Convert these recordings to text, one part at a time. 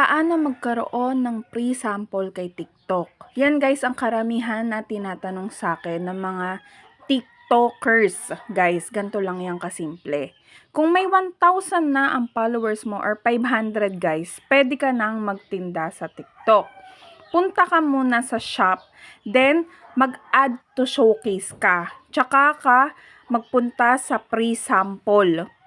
Paano magkaroon ng free sample kay TikTok? Yan guys ang karamihan na tinatanong sa akin ng mga TikTokers. Guys, ganito lang yan kasimple. Kung may 1,000 na ang followers mo or 500 guys, pwede ka nang magtinda sa TikTok. Punta ka muna sa shop, then mag-add to showcase ka. Tsaka ka magpunta sa free sample.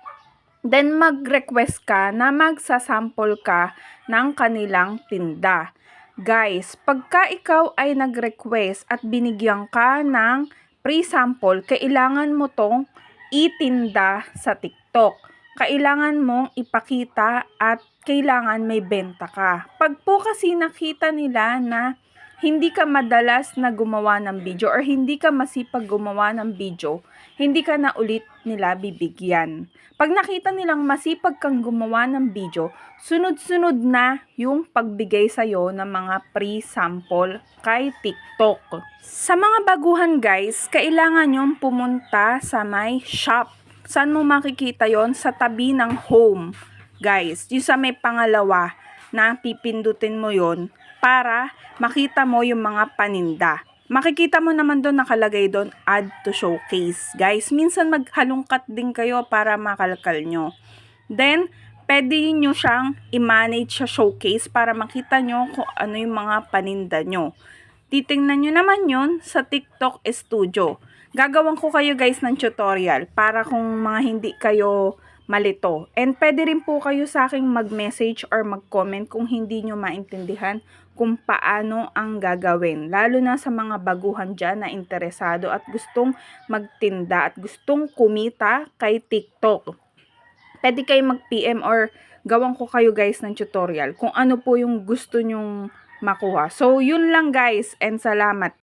Then mag-request ka na magsasample ka ng kanilang tinda. Guys, pagka ikaw ay nag-request at binigyan ka ng free sample, kailangan mo tong itinda sa TikTok. Kailangan mong ipakita at kailangan may benta ka. Pag po kasi nakita nila na hindi ka madalas na gumawa ng video or hindi ka masipag gumawa ng video, hindi ka na ulit nila bibigyan. Pag nakita nilang masipag kang gumawa ng video, sunod-sunod na yung pagbigay sa'yo ng mga free sample kay TikTok. Sa mga baguhan guys, kailangan yung pumunta sa may shop. Saan mo makikita yon Sa tabi ng home. Guys, yung sa may pangalawa na pipindutin mo yon para makita mo yung mga paninda. Makikita mo naman doon nakalagay doon add to showcase. Guys, minsan maghalongkat din kayo para makalkal nyo. Then, pwede nyo siyang i-manage sa showcase para makita nyo kung ano yung mga paninda nyo. Titingnan nyo naman yun sa TikTok Studio. Gagawin ko kayo guys ng tutorial para kung mga hindi kayo malito. And pwede rin po kayo sa aking mag-message or mag-comment kung hindi nyo maintindihan kung paano ang gagawin. Lalo na sa mga baguhan dyan na interesado at gustong magtinda at gustong kumita kay TikTok. Pwede kayo mag-PM or gawan ko kayo guys ng tutorial kung ano po yung gusto nyong makuha. So, yun lang guys and salamat.